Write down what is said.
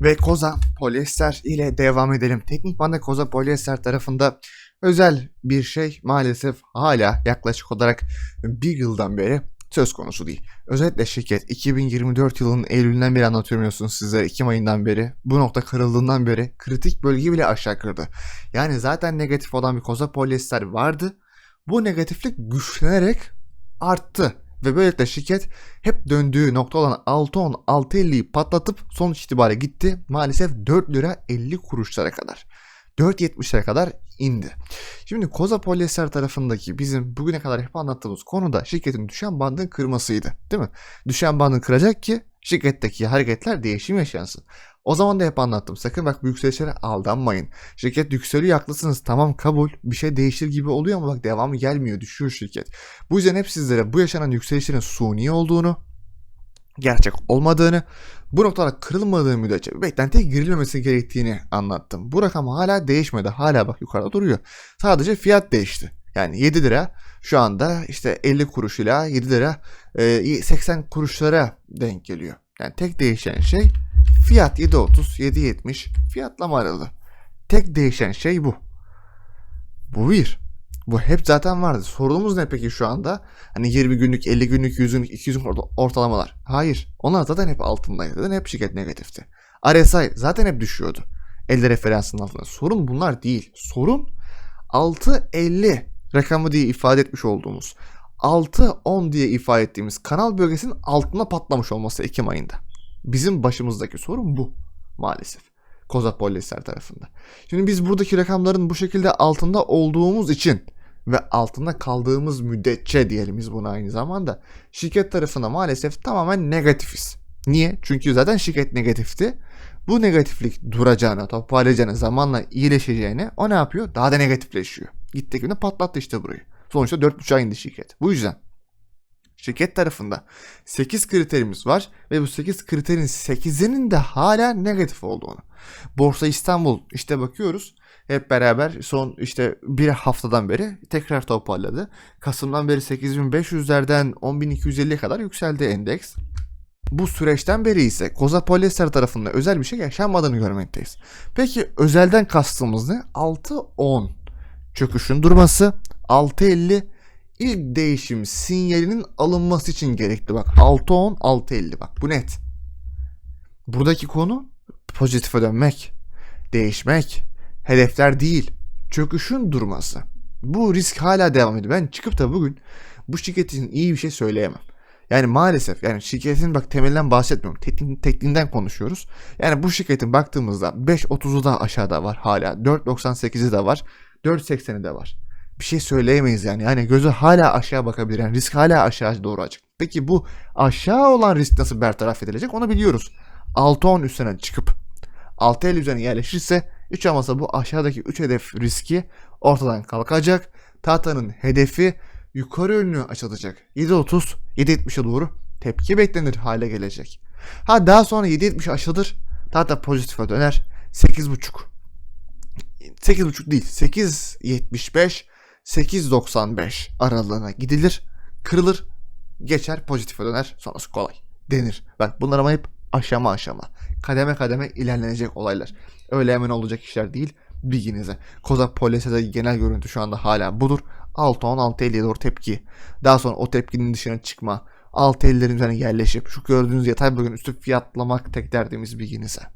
Ve Koza Polyester ile devam edelim. Teknik banda Koza Polyester tarafında özel bir şey maalesef hala yaklaşık olarak bir yıldan beri söz konusu değil. Özellikle şirket 2024 yılının Eylül'ünden beri anlatıyorum sizlere Ekim ayından beri bu nokta kırıldığından beri kritik bölgeyi bile aşağı kırdı. Yani zaten negatif olan bir koza polyester vardı. Bu negatiflik güçlenerek arttı. Ve böylelikle şirket hep döndüğü nokta olan 6.10 6.50'yi patlatıp sonuç itibariyle gitti. Maalesef 4 lira 50 kuruşlara kadar. 4.70'lere kadar indi. Şimdi Koza Polyester tarafındaki bizim bugüne kadar hep anlattığımız konuda şirketin düşen bandın kırmasıydı. Değil mi? Düşen bandın kıracak ki şirketteki hareketler değişim yaşansın. O zaman da hep anlattım. Sakın bak bu yükselişlere aldanmayın. Şirket yükseliyor haklısınız. Tamam kabul. Bir şey değişir gibi oluyor ama bak devamı gelmiyor. Düşüyor şirket. Bu yüzden hep sizlere bu yaşanan yükselişlerin suni olduğunu, gerçek olmadığını, bu noktalar kırılmadığı müddetçe beklentiye girilmemesi gerektiğini anlattım. Bu rakam hala değişmedi. Hala bak yukarıda duruyor. Sadece fiyat değişti. Yani 7 lira şu anda işte 50 kuruş ile 7 lira e, 80 kuruşlara denk geliyor. Yani tek değişen şey fiyat 7.30 7.70 fiyatlama aralığı. Tek değişen şey bu. Bu bir. Bu hep zaten vardı. Sorunumuz ne peki şu anda? Hani 20 günlük, 50 günlük, 100 günlük, 200 günlük orta- ortalamalar. Hayır. Onlar zaten hep altındaydı. Zaten hep şirket negatifti. RSI zaten hep düşüyordu. 50 referansının altında. Sorun bunlar değil. Sorun 6.50 rakamı diye ifade etmiş olduğumuz 6.10 diye ifade ettiğimiz kanal bölgesinin altına patlamış olması Ekim ayında. Bizim başımızdaki sorun bu maalesef. Kozak Polyester tarafında. Şimdi biz buradaki rakamların bu şekilde altında olduğumuz için ve altında kaldığımız müddetçe diyelim biz buna aynı zamanda şirket tarafında maalesef tamamen negatifiz. Niye? Çünkü zaten şirket negatifti. Bu negatiflik duracağına, toparlayacağına, zamanla iyileşeceğine o ne yapıyor? Daha da negatifleşiyor. Gitti patlattı işte burayı. Sonuçta 4.5'a indi şirket. Bu yüzden şirket tarafında 8 kriterimiz var ve bu 8 kriterin 8'inin de hala negatif olduğunu. Borsa İstanbul işte bakıyoruz hep beraber son işte bir haftadan beri tekrar toparladı. Kasım'dan beri 8500'lerden 10250'ye kadar yükseldi endeks. Bu süreçten beri ise Koza Polyester tarafında özel bir şey yaşanmadığını görmekteyiz. Peki özelden kastımız ne? 6-10 çöküşün durması, 6.50 ilk değişim sinyalinin alınması için gerekli. Bak 6.10, 6.50 bak bu net. Buradaki konu pozitife dönmek, değişmek, hedefler değil, çöküşün durması. Bu risk hala devam ediyor. Ben çıkıp da bugün bu şirketin iyi bir şey söyleyemem. Yani maalesef yani şirketin bak temelinden bahsetmiyorum. Teknik, tekniğinden konuşuyoruz. Yani bu şirketin baktığımızda 5.30'u da aşağıda var hala. 4.98'i de var. 4.80'i de var. Bir şey söyleyemeyiz yani. Yani gözü hala aşağı bakabilir. Yani risk hala aşağı doğru açık. Peki bu aşağı olan risk nasıl bertaraf edilecek onu biliyoruz. 6-10 üstüne çıkıp 6 el üzerine yerleşirse 3 olmasa bu aşağıdaki 3 hedef riski ortadan kalkacak. Tahtanın hedefi yukarı yönlü açılacak. 7.30 7.70'e doğru tepki beklenir hale gelecek. Ha daha sonra 7.70 aşılır. Tahta pozitife döner. 8.5 8.5 değil 8.75 8.95 aralığına gidilir. Kırılır. Geçer pozitife döner. Sonrası kolay denir. Bak bunlar ama hep aşama aşama. Kademe kademe ilerlenecek olaylar. Öyle hemen olacak işler değil. Bilginize. Kozak Polyes'e genel görüntü şu anda hala budur. 6-10 6.50'ye doğru tepki. Daha sonra o tepkinin dışına çıkma. 6.50'lerin üzerine yerleşip şu gördüğünüz yatay bölgenin üstü fiyatlamak tek derdimiz bilginize.